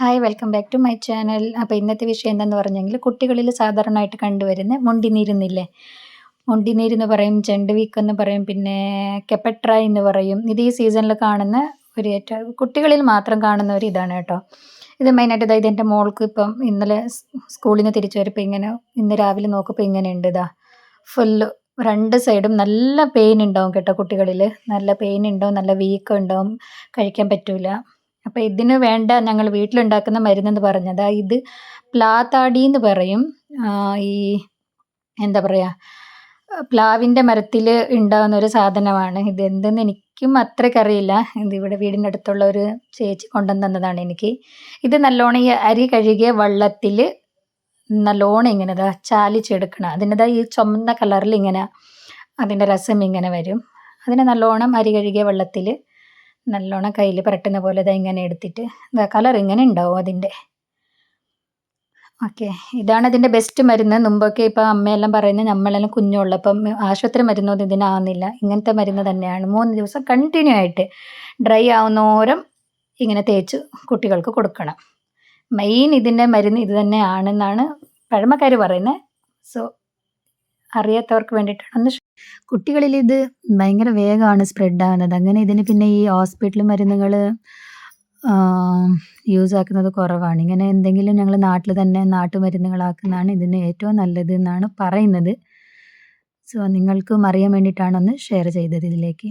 Hi welcome back to my channel അപ്പോൾ ഇന്നത്തെ വിഷയം എന്തെന്ന് പറഞ്ഞെങ്കിൽ കുട്ടികളിൽ സാധാരണയായിട്ട് കണ്ടുവരുന്ന മുണ്ടിനീരുന്നില്ലേ? മുണ്ടിനീരെന്ന് പറയും ചെണ്ട് വീക്ക് എന്ന് പറയും പിന്നെ കെപ്പട്ര എന്ന് പറയും. ഇത് ഈ സീസണിൽ കാണുന്ന ഒരു ഏറ്റവും കുട്ടികളിൽ മാത്രം കാണുന്ന ഒരു ഇതാണ് കേട്ടോ. ഇത് മെയിനായിട്ട് ഇതാ എന്റെ മോൾക്ക് ഇപ്പം ഇന്നലെ സ്കൂളിൽ നിന്ന് തിരിച്ചു വരുമ്പോൾ ഇങ്ങനെ ഇന്ന് രാവിലെ നോക്കുമ്പോൾ ഇങ്ങനെ ഉണ്ട് ഇതാ. ഫുള്ള് രണ്ട് സൈഡും നല്ല പെയിൻ ഉണ്ടാവും കേട്ടോ കുട്ടികളിൽ നല്ല പെയിൻ ഉണ്ടാവും നല്ല വീക്കം ഉണ്ടാവും കഴിക്കാൻ പറ്റൂല. അപ്പോൾ ഇതിന് വേണ്ട ഞങ്ങൾ വീട്ടിലുണ്ടാക്കുന്ന മരുന്നെന്ന് പറഞ്ഞത് ഇത് പ്ലാത്താടി എന്ന് പറയും. ഈ എന്താ പറയുക പ്ലാവിന്റെ മരത്തിൽ ഉണ്ടാകുന്ന ഒരു സാധനമാണ്. ഇത് എന്തെന്ന് എനിക്കും അത്രയ്ക്കറിയില്ല ഇത് ഇവിടെ വീടിന്റെ അടുത്തുള്ള ഒരു ചേച്ചി കൊണ്ടുവന്ന് തന്നതാണ് എനിക്ക്. ഇത് നല്ലോണം ഈ അരി കഴുകിയ വെള്ളത്തിൽ നല്ലോണം ഇങ്ങനെ ഇതാ ചാലിച്ചെടുക്കണം. അതിന്റെതാ ഈ ചുമന്ന കളറിൽ ഇങ്ങനെ അതിന്റെ രസം ഇങ്ങനെ വരും. അതിനെ നല്ലോണം അരി കഴുകിയ വെള്ളത്തിൽ നല്ലോണം കയ്യിൽ പുരട്ടുന്ന പോലെ ഇതാ ഇങ്ങനെ എടുത്തിട്ട് ഇതാ കളർ ഇങ്ങനെ ഉണ്ടാവും അതിന്റെ. ഓക്കെ ഇതാണ് അതിന്റെ ബെസ്റ്റ് മരുന്ന്. മുമ്പൊക്കെ ഇപ്പം അമ്മയെല്ലാം പറയുന്നത് നമ്മളെല്ലാം കുഞ്ഞുള്ളപ്പം ആശുപത്രി മരുന്നൊന്നും ഇതിനാവുന്നില്ല. ഇങ്ങനത്തെ മരുന്ന് തന്നെയാണ്. മൂന്ന് ദിവസം കണ്ടിന്യൂ ആയിട്ട് ഡ്രൈ ആവുന്നോരം ഇങ്ങനെ തേച്ച് കുട്ടികൾക്ക് കൊടുക്കണം. മെയിൻ ഇതിന്റെ മരുന്ന് ഇത് തന്നെയാണെന്നാണ് പഴമക്കാർ പറയുന്നത്. സോ അറിയാത്തവർക്ക് വേണ്ടിയിട്ടാണ്. ഒന്ന് കുട്ടികളിൽ ഇത് ഭയങ്കര വേഗമാണ് സ്പ്രെഡ് ആകുന്നത് അങ്ങനെ ഇതിന് പിന്നെ ഈ ഹോസ്പിറ്റൽ മരുന്നുകൾ യൂസ് ആക്കുന്നത് കുറവാണ്. ഇങ്ങനെ എന്തെങ്കിലും ഞങ്ങൾ നാട്ടിൽ തന്നെ നാട്ടുമരുന്നുകളാക്കുന്നതാണ് ഇതിന് ഏറ്റവും നല്ലത് എന്നാണ് പറയുന്നത്. സോ നിങ്ങൾക്കും അറിയാൻ വേണ്ടിയിട്ടാണ് ഒന്ന് ഷെയർ ചെയ്തത് ഇതിലേക്ക്.